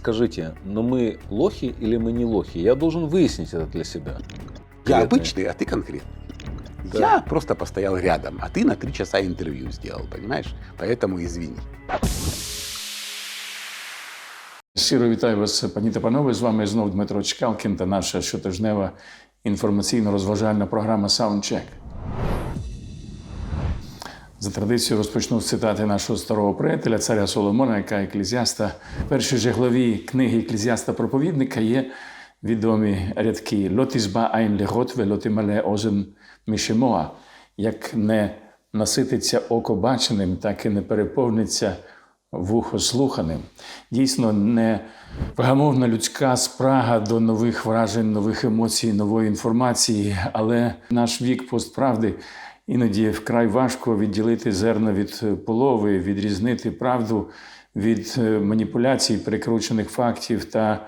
Скажите, но мы лохи или мы не лохи? Я должен выяснить это для себя. Я Конкретно. обычный, а ты конкретный. Да. Я просто постоял рядом, а ты на три часа интервью сделал, понимаешь? Поэтому извини. Щиро вітаю вас, пані та панове. З вами знов Дмитро Чкалкін та наша щотижнева інформаційно-розважальна програма Soundcheck. За традицією розпочну з цитати нашого старого приятеля, царя Соломона, яка еклезіаста. Перші же главі книги еклезіаста проповідника є відомі рядки Лотізба айн легот велотимале озен мішемоа. Як не насититься око баченим, так і не переповниться вухо слуханим. Дійсно, не вгамовна людська спрага до нових вражень, нових емоцій, нової інформації, але наш вік постправди іноді вкрай важко відділити зерна від полови, відрізнити правду від е, маніпуляцій, перекручених фактів та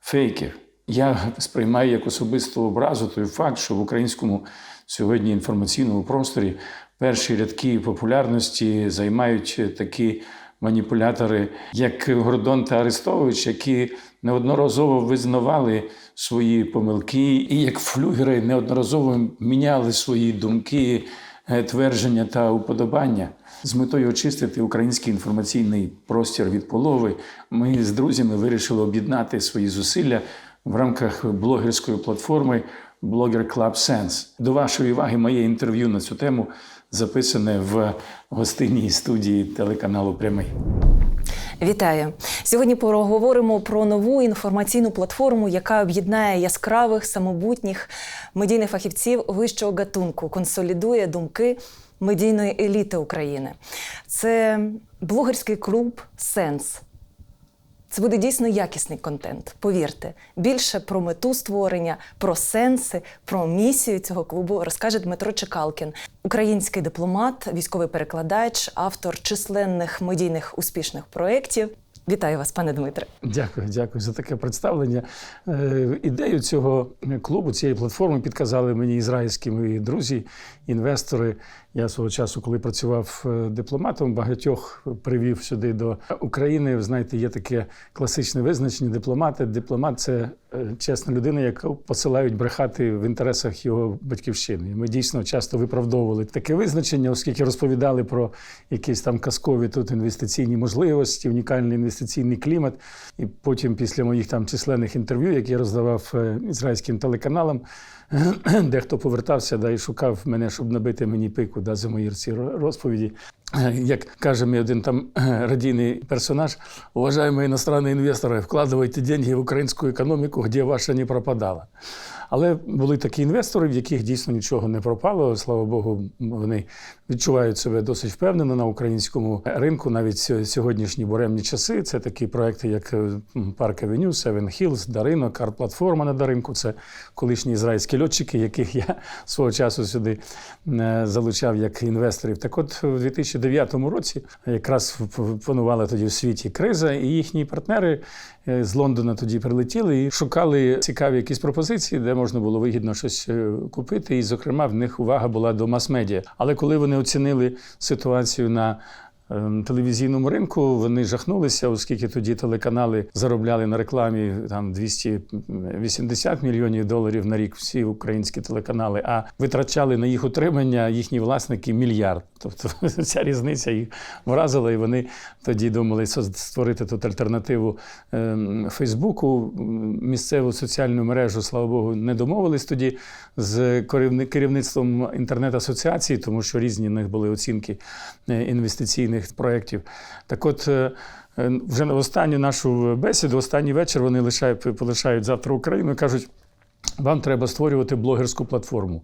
фейків. Я сприймаю як особисту образу той факт, що в українському сьогодні інформаційному просторі перші рядки популярності займають такі маніпулятори, як Гордон та Арестович, які неодноразово визнавали свої помилки, і як флюгери неодноразово міняли свої думки, е, твердження та уподобання. З метою очистити український інформаційний простір від полови, ми з друзями вирішили об'єднати свої зусилля в рамках блогерської платформи Blogger Club Sense. До вашої уваги моє інтерв'ю на цю тему записане в гостинній студії телеканалу Прямий. Вітаю! Сьогодні поговоримо про нову інформаційну платформу, яка об'єднає яскравих самобутніх медійних фахівців вищого гатунку, консолідує думки медійної еліти України. Це блогерський клуб Сенс. Це буде дійсно якісний контент. Повірте, більше про мету створення, про сенси, про місію цього клубу розкаже Дмитро Чекалкін, український дипломат, військовий перекладач, автор численних медійних успішних проєктів. Вітаю вас, пане Дмитре. Дякую, дякую за таке представлення. Е, Ідею цього клубу, цієї платформи підказали мені ізраїльські мої друзі, інвестори. Я свого часу, коли працював е, дипломатом, багатьох привів сюди до України. Знаєте, є таке класичне визначення дипломати. Дипломат це чесна людина, яку посилають брехати в інтересах його батьківщини. Ми дійсно часто виправдовували таке визначення, оскільки розповідали про якісь там казкові тут інвестиційні можливості, унікальний інвестиційний клімат. І потім, після моїх там численних інтерв'ю, які я роздавав е, ізраїльським телеканалам, дехто повертався да, і шукав мене, щоб набити мені пику да, за мої ці ро- розповіді. Е, Як каже мій один там е, радійний персонаж, уважаємо іностранні інвестори, вкладайте деньги в українську економіку, де ваша не пропадала. Але були такі інвестори, в яких дійсно нічого не пропало. Слава Богу, вони відчувають себе досить впевнено на українському ринку. Навіть сьогоднішні буремні часи. Це такі проекти, як е, Парк Авеню, Севен Хілз, Даринок, арт-платформа на Даринку. Це колишні ізраїльські льотчики, яких я свого часу сюди залучав як інвесторів. Так от у 2009 році якраз панувала тоді в світі криза, і їхні партнери е, з Лондона тоді прилетіли і шукали цікаві якісь пропозиції, де можна було вигідно щось е, купити. І, зокрема, в них увага була до мас-медіа. Але коли вони оцінили ситуацію на Телевізійному ринку вони жахнулися, оскільки тоді телеканали заробляли на рекламі там 280 мільйонів доларів на рік всі українські телеканали, а витрачали на їх утримання їхні власники мільярд. Тобто ця різниця їх вразила, і вони тоді думали створити тут альтернативу ем, Фейсбуку, місцеву соціальну мережу, слава Богу, не домовились тоді з керівництвом інтернет-асоціації, тому що різні в них були оцінки е, інвестиційних проєктів. Так от. е, е, Вже на останню нашу бесіду, останній вечір вони лишають, полишають завтра Україну і кажуть, вам треба створювати блогерську платформу.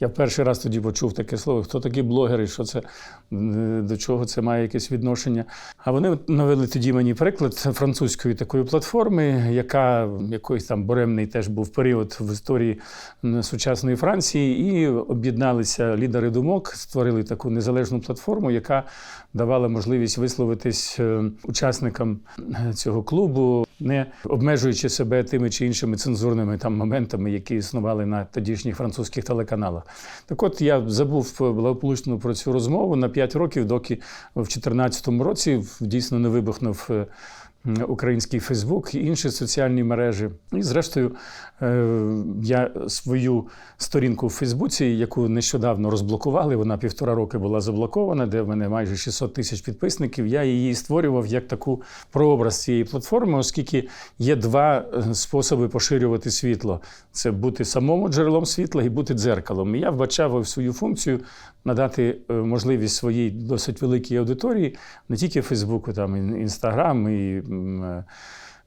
Я перший раз тоді почув таке слово. Хто такі блогери? Що це до чого це має якесь відношення? А вони навели тоді мені приклад французької такої платформи, яка якийсь там буремний теж був період в історії сучасної Франції, і об'єдналися лідери думок, створили таку незалежну платформу, яка давала можливість висловитись е, учасникам е, цього клубу, не обмежуючи себе тими чи іншими цензурними там моментами, які існували на тодішніх французьких телеканалах. Так от я забув е, благополучно про цю розмову на 5 років, доки в 2014 році дійсно не вибухнув е, український Фейсбук і інші соціальні мережі. І, зрештою, е, я свою сторінку в Фейсбуці, яку нещодавно розблокували, вона півтора роки була заблокована, де в мене майже 600 тисяч підписників. Я її створював як таку прообраз цієї платформи, оскільки є два е, способи поширювати світло: це бути самому джерелом світла і бути дзеркалом. І я вбачав свою функцію надати е, можливість своїй досить великій аудиторії, не тільки Фейсбуку, там Інстаграм, і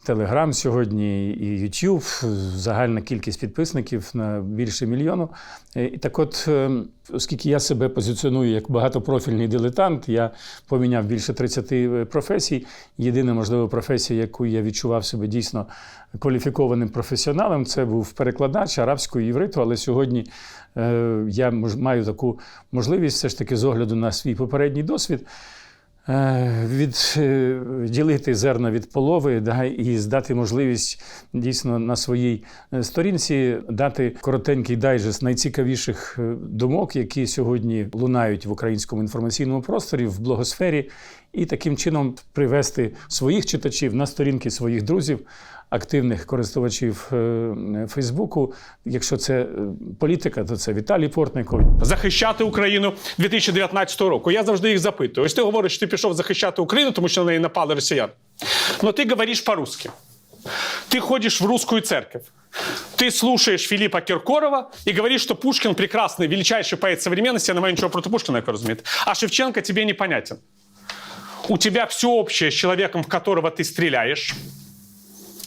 Телеграм сьогодні, і YouTube, загальна кількість підписників на більше мільйону. Е, І так от, е, оскільки я себе позиціоную як багатопрофільний дилетант, я поміняв більше 30 професій. Єдина можливо професія, яку я відчував себе дійсно кваліфікованим професіоналом, це був перекладач арабською євриту, але сьогодні е, я маю таку можливість все ж таки з огляду на свій попередній досвід. Е, Відділити зерна від полови да, і здати можливість дійсно на своїй е, сторінці дати коротенький дайджест найцікавіших е, думок, які сьогодні лунають в українському інформаційному просторі, в блогосфері, і таким чином привести своїх читачів на сторінки своїх друзів, активних користувачів е, Фейсбуку. Якщо це е, політика, то це Віталій Портников. захищати Україну 2019 року. Я завжди їх запитую. Ось ти говориш, що ти пішов захищати Україну, тому що на неї напали росіяни. Но ти говориш по-русски. Ты ходишь в русскую церковь. Ты слушаешь Филиппа Киркорова и говоришь, что Пушкин прекрасный, величайший поэт современности, я не маю ничего против Пушкина, как разумеет. А Шевченко тебе непонятен. У тебя все общее с человеком, в которого ты стреляешь,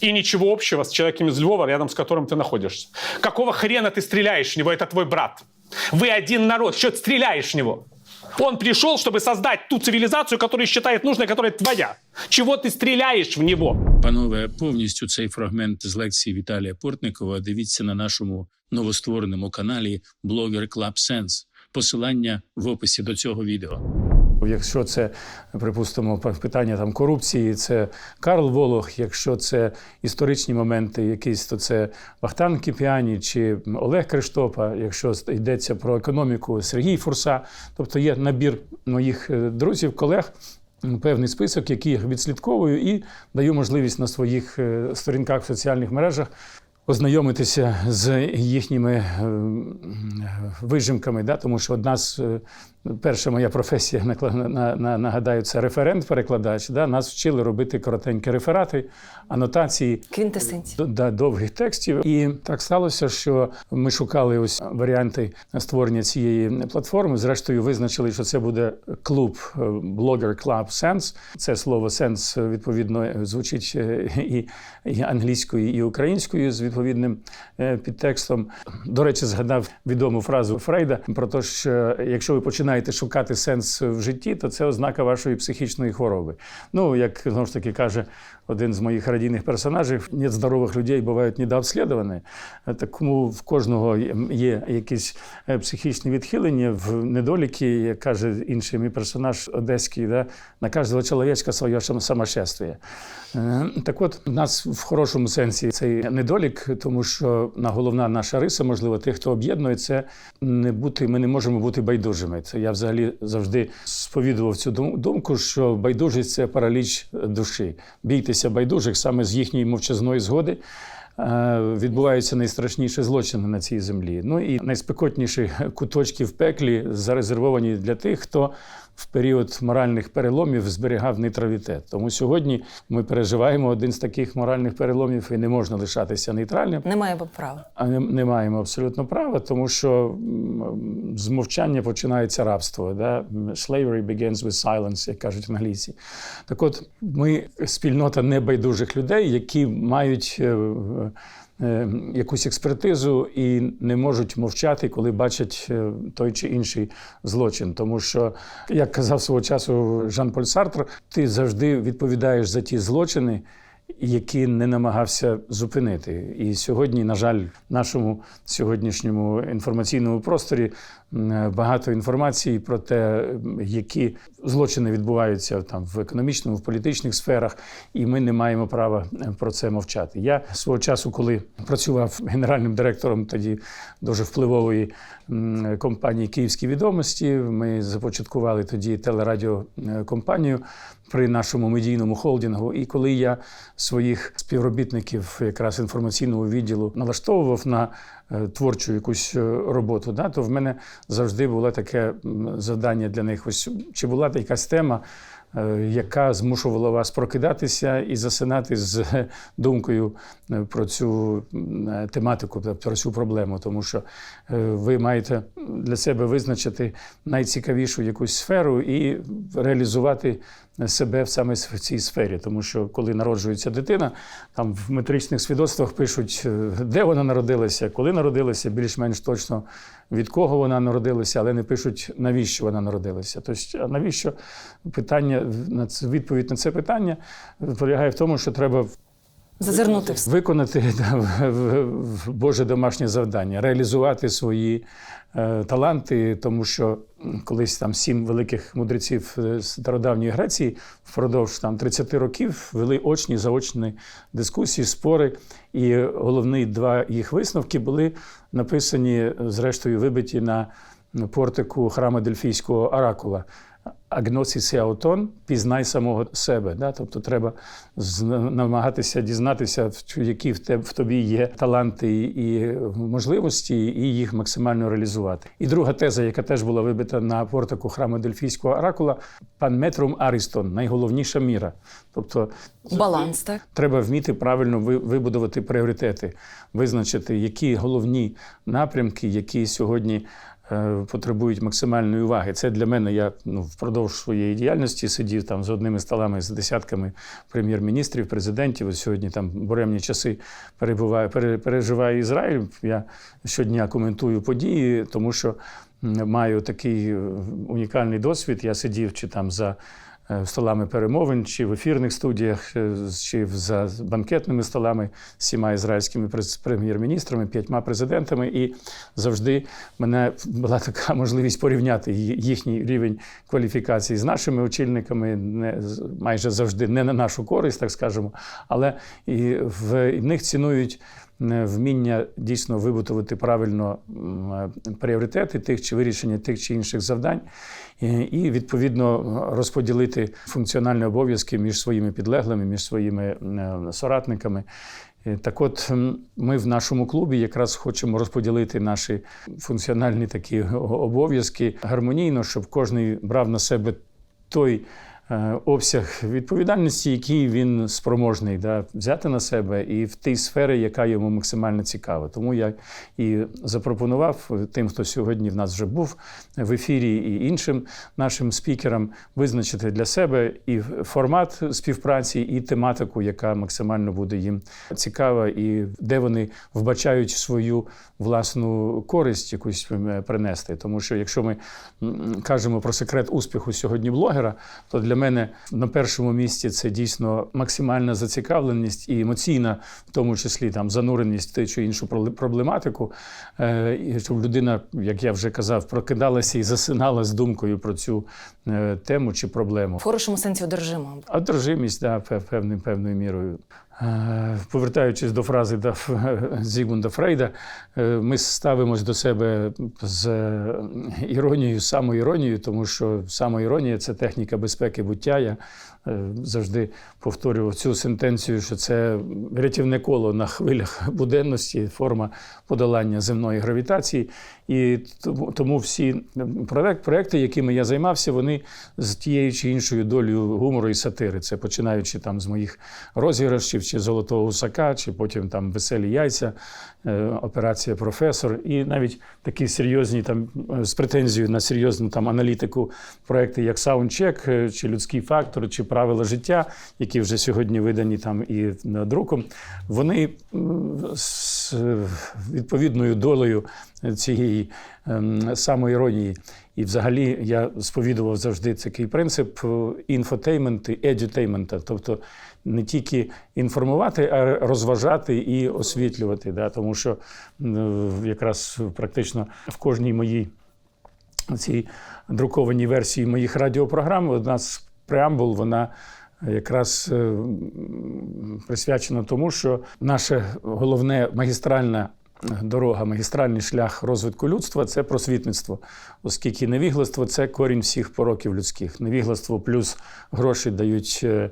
и ничего общего с человеком из Львова, рядом с которым ты находишься. Какого хрена ты стреляешь в него? Это твой брат. Вы один народ. Что ты стреляешь в него? Он пришел, чтобы создать ту цивилизацию, которую считает нужной, которая твоя. Чего ты стреляешь в него? Панове, повністю цей фрагмент з лекції Віталія Портникова дивіться на нашому новоствореному каналі Blogger Club Sense. Посилання в описі до цього відео. Якщо це, припустимо, питання там корупції, це Карл Волох. Якщо це історичні моменти, якісь, то це Вахтан Кіпіані чи Олег Криштопа. Якщо йдеться про економіку, Сергій Фурса. Тобто є набір моїх е, друзів, колег. Певний список, який я відслідковую, і даю можливість на своїх е, сторінках в соціальних мережах ознайомитися з їхніми е, вижимками, да? тому що одна з е, перша моя професія, нагадаю, це референт-перекладач. Да? Нас вчили робити коротенькі реферати, анотації. Да, довгих текстів. І так сталося, що ми шукали ось варіанти створення цієї платформи. Зрештою, визначили, що це буде клуб е, Blogger Club Sense. Це слово «sense» е, відповідно звучить е, і, і англійською, і українською з відповідним е, підтекстом. До речі, згадав відому фразу Фрейда про те, що якщо ви починаєте шукати сенс в житті, то це ознака вашої психічної хвороби. Ну, як знову ж таки каже один з моїх радійних персонажів: нет здорових людей бувають недообслідувані. Тому в кожного є- якісь е, психічні відхилення в недоліки, як каже інший мій персонаж одеський, да? на кожного чоловічка своє сам- самошествие. Так от, у нас в хорошому сенсі цей недолік, тому що головна наша риса, можливо, тих, хто об'єднує, це не бути, ми не можемо бути байдужими. Це я взагалі завжди сповідував цю думку, що байдужість це параліч душі. Бійтеся байдужих саме з їхньої мовчазної згоди. Е, Відбуваються найстрашніші злочини на цій землі. Ну і найспекотніші куточки в пеклі зарезервовані для тих, хто в період моральних переломів зберігав нейтралітет. Тому сьогодні ми переживаємо один з таких моральних переломів і не можна лишатися нейтральним. Немає права. А не, не маємо абсолютно права, тому що з мовчання починається рабство. Да? Slavery begins with silence, як кажуть англійці. Так от, ми спільнота небайдужих людей, які мають. Е, Якусь експертизу і не можуть мовчати, коли бачать е, той чи інший злочин. Тому що, як казав свого часу Жан-Поль Сартр, ти завжди відповідаєш за ті злочини, які не намагався зупинити. І сьогодні, на жаль, в нашому сьогоднішньому інформаційному просторі багато інформації про те, які злочини відбуваються там в економічному, в політичних сферах, і ми не маємо права е, про це мовчати. Я свого часу, коли працював генеральним директором тоді дуже впливової компанії Київські відомості, ми започаткували тоді телерадіокомпанію при нашому медійному холдингу. І коли я своїх співробітників якраз інформаційного відділу налаштовував на е, творчу якусь е, роботу, да, то в мене завжди було таке завдання для них. Ось чи була якась тема, е, яка змушувала вас прокидатися і засинати з думкою е, про цю е, тематику, про цю проблему, тому що е, ви маєте для себе визначити найцікавішу якусь сферу і реалізувати себе саме в цій сфері. Тому що коли народжується дитина, там в метричних свідоцтвах пишуть, е, де вона народилася, коли народилася, більш-менш точно від кого вона народилася, але не пишуть, навіщо вона народилася. Тобто, навіщо питання відповідь на це питання полягає в тому, що треба Зазирнути виконати да, Боже домашнє завдання, реалізувати свої таланти, тому що колись там сім великих мудреців е, стародавньої Греції впродовж там 30 років вели очні заочні дискусії, спори. І головні два їх висновки були написані, е, зрештою, вибиті на портику храму Дельфійського оракула. Агносіс аутон, пізнай самого себе. Да? Тобто треба намагатися дізнатися, які в, тобі є таланти і можливості, і їх максимально реалізувати. І друга теза, яка теж була вибита на портику храму Дельфійського оракула, пан метрум Арістон, найголовніша міра. Тобто баланс, так? Треба вміти правильно вибудувати пріоритети, визначити, які головні напрямки, які сьогодні потребують максимальної уваги. Це для мене. Я ну, впродовж своєї діяльності сидів там з одними столами з десятками прем'єр-міністрів, президентів. Ось сьогодні там буремні часи перебуває, пере- переживає Ізраїль. Я щодня коментую події, тому що маю такий е, унікальний досвід. Я сидів чи там за е, столами перемовин, чи в ефірних студіях, е, чи за банкетними столами з всіма ізраїльськими прем'єр-міністрами, п'ятьма президентами. І завжди мене була така можливість порівняти їхній рівень кваліфікації з нашими очільниками, не майже завжди не на нашу користь, так скажемо, але і в них цінують. Е, Вміння дійсно вибудувати правильно е, пріоритети тих чи вирішення тих чи інших завдань, і, відповідно розподілити функціональні обов'язки між своїми підлеглими, між своїми е, соратниками. Так от ми в нашому клубі якраз хочемо розподілити наші функціональні такі обов'язки гармонійно, щоб кожен брав на себе той обсяг відповідальності, який він спроможний да, взяти на себе, і в тій сфері, яка йому максимально цікава. Тому я і запропонував тим, хто сьогодні в нас вже був в ефірі, і іншим нашим спікерам визначити для себе і формат співпраці, і тематику, яка максимально буде їм цікава, і де вони вбачають свою власну користь якусь е, принести. Тому що якщо ми кажемо про секрет успіху сьогодні блогера, то для мене на першому місці це дійсно максимальна зацікавленість і емоційна, в тому числі там зануреність в ту чи іншу проблематику, Е, і щоб людина, як я вже казав, прокидалася і засинала з думкою про цю е, тему чи проблему. В хорошому сенсі одержима. Одержимість, да, пев- певною, певною мірою. Е, Повертаючись до фрази да, Зігмунда Фрейда, е, ми ставимось до себе з іронією, самоіронією, тому що самоіронія це техніка безпеки буття. Я завжди повторював цю сентенцію, що це рятівне коло на хвилях буденності, форма подолання земної гравітації. І тому- всі проекти, якими я займався, вони з тією чи іншою долею гумору і сатири. Це починаючи там з моїх розіграшів, чи золотого гусака, чи потім там веселі яйця, е, операція професор, і навіть такі серйозні там е, з претензією на серйозну там аналітику проекти, як е, чи людський фактор, чи правила життя, які вже сьогодні видані там і друком. Вони з відповідною долею цієї ем, самоіронії. І взагалі я сповідував завжди такий принцип е, інфотейменту, едютеймента, тобто не тільки інформувати, а розважати і освітлювати. Да? Тому що якраз практично в кожній моїй цій друкованій версії моїх радіопрограм. Одна з преамбул, вона якраз е, присвячена тому, що наше головне магістральна дорога, магістральний шлях розвитку людства це просвітництво, оскільки невігластво це корінь всіх пороків людських. Невігластво плюс гроші дають. е,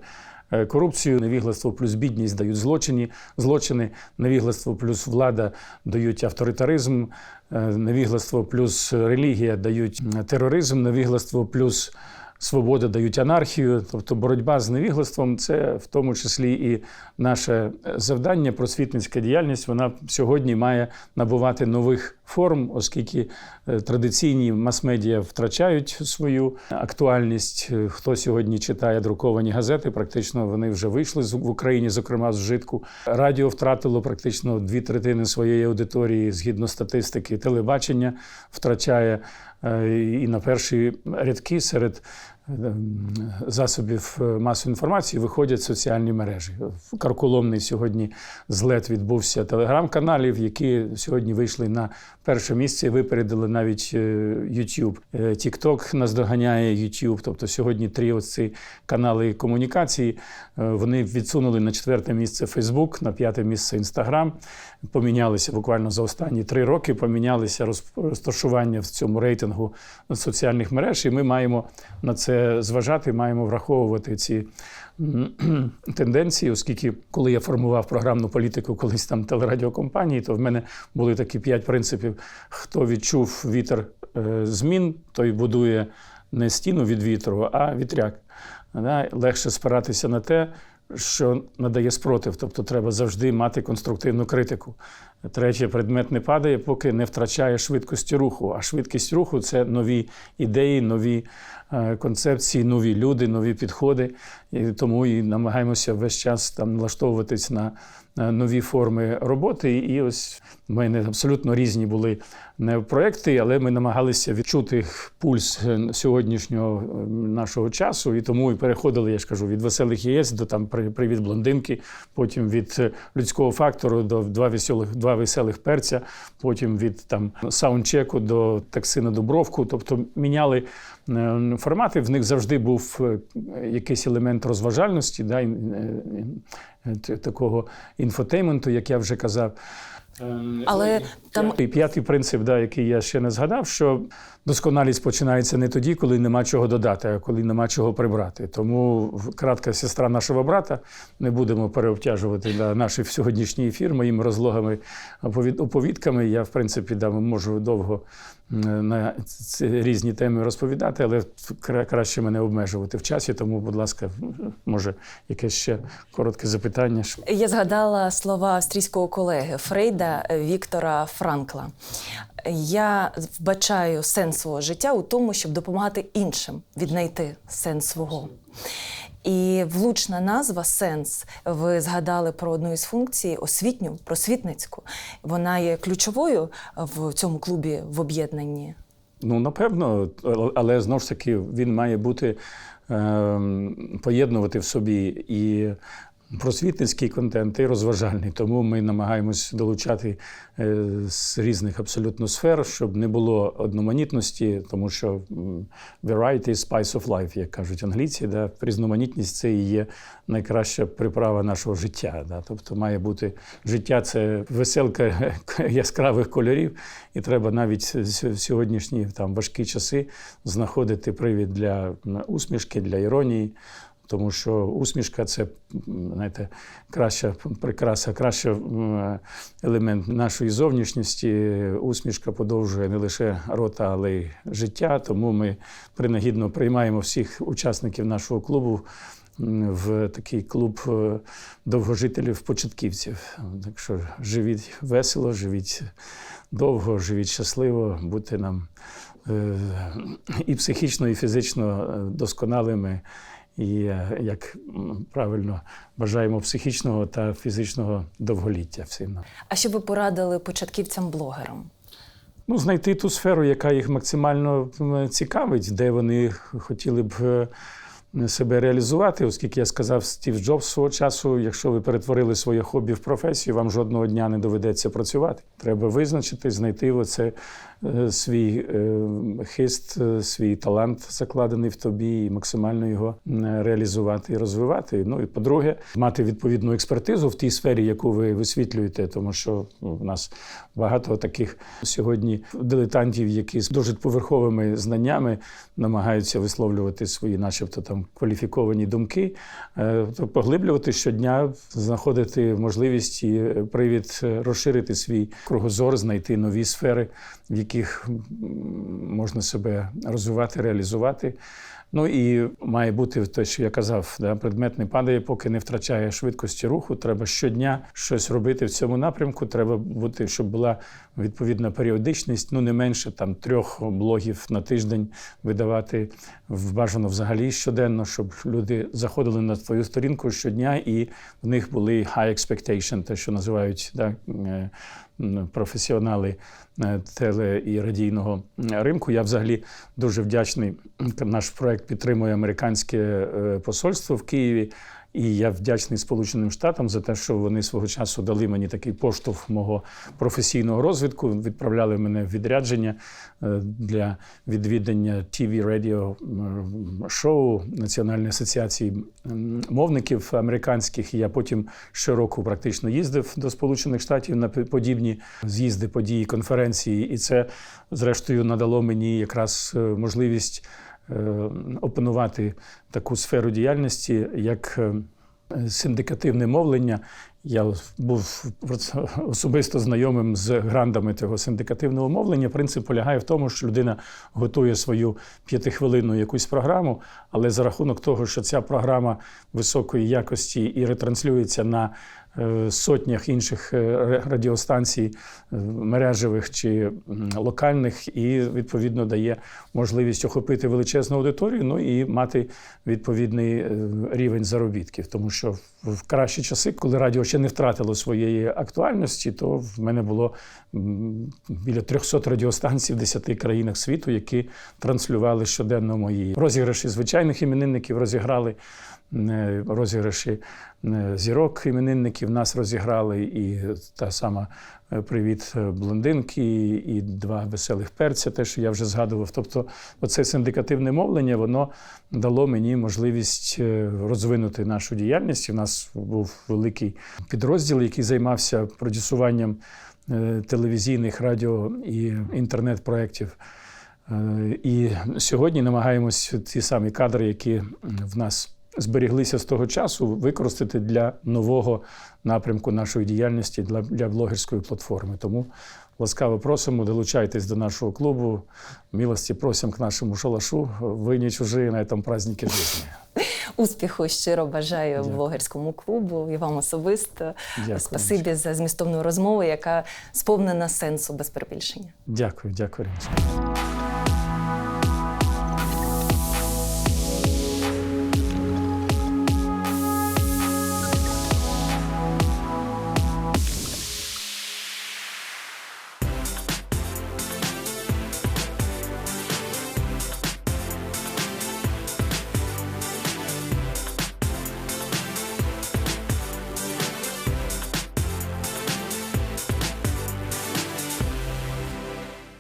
е, Корупцію, невігластво плюс бідність дають злочини, злочини, невігластво плюс влада дають авторитаризм, е, невігластво плюс релігія дають тероризм, невігластво плюс свобода дають анархію. Тобто боротьба з невіглаством це в тому числі і наше завдання, просвітницька діяльність. Вона сьогодні має набувати нових форм, оскільки е, традиційні мас-медіа втрачають свою актуальність. Е, Хто сьогодні читає друковані газети, практично вони вже вийшли в Україні, зокрема з вжитку. Радіо втратило практично дві третини своєї аудиторії згідно статистики. Телебачення втрачає е, і на перші рядки серед ем, засобів е, масової інформації виходять соціальні мережі. Карколомний сьогодні злет відбувся телеграм-каналів, які сьогодні вийшли на перше місце випередили навіть е, YouTube. Е, TikTok наздоганяє YouTube. Тобто сьогодні три ось ці канали комунікації. е, Вони відсунули на четверте місце Facebook, на п'яте місце Instagram. Помінялися буквально за останні три роки. Помінялися роз- розташування в цьому рейтингу соціальних мереж, і ми маємо на це зважати, маємо враховувати ці тенденції, оскільки коли я формував програмну політику колись там телерадіокомпанії, то в мене були такі п'ять принципів: хто відчув вітер е, змін, той будує не стіну від вітру, а вітряк. Легше спиратися на те, що надає спротив, тобто треба завжди мати конструктивну критику. Третє, предмет не падає, поки не втрачає швидкості руху. А швидкість руху це нові ідеї, нові е, концепції, нові люди, нові підходи. І тому і намагаємося весь час там налаштовуватись на нові форми роботи. І ось в мене абсолютно різні були не проекти, але ми намагалися відчути пульс е, сьогоднішнього е, нашого часу. І тому і переходили, я ж кажу, від веселих яєць до там «При- привіт блондинки, потім від е, людського фактору до два веселих, два веселих перця, потім від там саундчеку до такси на Дубровку. Тобто міняли е, формати. В них завжди був е, якийсь елемент розважальності, да, е, е, такого інфотейменту, як я вже казав. Але там п'ятий принцип, да, який я ще не згадав, що досконалість починається не тоді, коли нема чого додати, а коли нема чого прибрати. Тому кратка сестра нашого брата не будемо переобтяжувати да, наш сьогоднішній ефір моїми розлогами оповід- оповідками. Я, в принципі, да, можу довго на різні теми розповідати, але краще мене обмежувати в часі. Тому, будь ласка, може, якесь ще коротке запитання. Я згадала слова австрійського колеги Фрейда Віктора Франкла. Я вбачаю сенс свого життя у тому, щоб допомагати іншим віднайти сенс свого. І влучна назва сенс. Ви згадали про одну із функцій освітню, просвітницьку. Вона є ключовою в цьому клубі в об'єднанні. Ну, напевно, але знову ж таки він має бути ем, поєднувати в собі і просвітницький контент, і розважальний. Тому ми намагаємось долучати е, з різних абсолютно сфер, щоб не було одноманітності, тому що variety is spice of life, як кажуть англійці. Да? Різноманітність це і є найкраща приправа нашого життя. Да? Тобто має бути життя це веселка яскравих кольорів, і треба навіть в сьогоднішні там важкі часи знаходити привід для усмішки, для іронії. Тому що усмішка це знаєте, краща прикраса, краща м, елемент нашої зовнішності. Усмішка подовжує не лише рота, але й життя. Тому ми принагідно приймаємо всіх учасників нашого клубу в такий клуб е, довгожителів-початківців. Так що живіть весело, живіть довго, живіть щасливо, будьте нам е, і психічно, і фізично е, досконалими. І е, як правильно бажаємо психічного та фізичного довголіття всім нам. А що ви порадили початківцям-блогерам? Ну, знайти ту сферу, яка їх максимально цікавить, де вони хотіли б е, себе реалізувати, оскільки я сказав Стів Джобс свого часу, якщо ви перетворили своє хобі в професію, вам жодного дня не доведеться працювати. Треба визначити, знайти оце свій е, хист, е, свій талант закладений в тобі, і максимально його реалізувати і розвивати. Ну і по-друге, мати відповідну експертизу в тій сфері, яку ви висвітлюєте, тому що ну, в нас багато таких сьогодні дилетантів, які з дуже поверховими знаннями намагаються висловлювати свої, начебто там кваліфіковані думки, Е, то поглиблювати щодня, знаходити можливість і е, привід е, розширити свій кругозор, знайти нові сфери, в яких можна себе розвивати, реалізувати. Ну і має бути те, що я казав, да, предмет не падає, поки не втрачає швидкості руху. Треба щодня щось робити в цьому напрямку. Треба бути, щоб була відповідна періодичність, ну не менше там трьох блогів на тиждень видавати бажано взагалі щоденно, щоб люди заходили на твою сторінку щодня, і в них були high expectation, те, що називають да, е, професіонали е, теле і радійного ринку. Я взагалі дуже вдячний. Наш проект підтримує американське е, посольство в Києві. І я вдячний Сполученим Штатам за те, що вони свого часу дали мені такий поштовх мого професійного розвитку. Відправляли мене в відрядження е, для відвідання tv радіо шоу Національної асоціації мовників американських. І я потім щороку практично їздив до Сполучених Штатів на подібні з'їзди, події, конференції. І це, зрештою, надало мені якраз е, можливість опанувати таку сферу діяльності, як е, синдикативне мовлення. Я був особисто знайомим з грандами цього синдикативного мовлення. Принцип полягає в тому, що людина готує свою п'ятихвилинну якусь програму, але за рахунок того, що ця програма високої якості і ретранслюється на е, сотнях інших е, радіостанцій е, мережевих чи локальних, і відповідно дає можливість охопити величезну аудиторію, ну і мати відповідний е, рівень заробітків. Тому що в- кращі часи, коли радіо ще не втратило своєї актуальності, то в мене було біля 300 радіостанцій в 10 країнах світу, які транслювали щоденно мої розіграші звичайних іменинників, розіграли е, розіграші е, зірок іменинників нас розіграли, і та сама е, привіт блондинки, і два веселих перця, те, що я вже згадував. Тобто, оце синдикативне мовлення, воно дало мені можливість розвинути нашу діяльність. У нас був великий підрозділ, який займався продюсуванням телевізійних, радіо і інтернет-проєктів. Е, І сьогодні намагаємось ті самі кадри, які в нас зберіглися з того часу, використати для нового напрямку нашої діяльності для, для блогерської платформи. Тому ласкаво просимо, долучайтесь до нашого клубу. Милості просимо к нашому шалашу. Ви не чужі на цьому празднике життя. Успіху щиро бажаю Дякую. блогерському клубу і вам особисто. Дякую. Спасибі за змістовну розмову, яка сповнена сенсу без перебільшення. Дякую, дякую.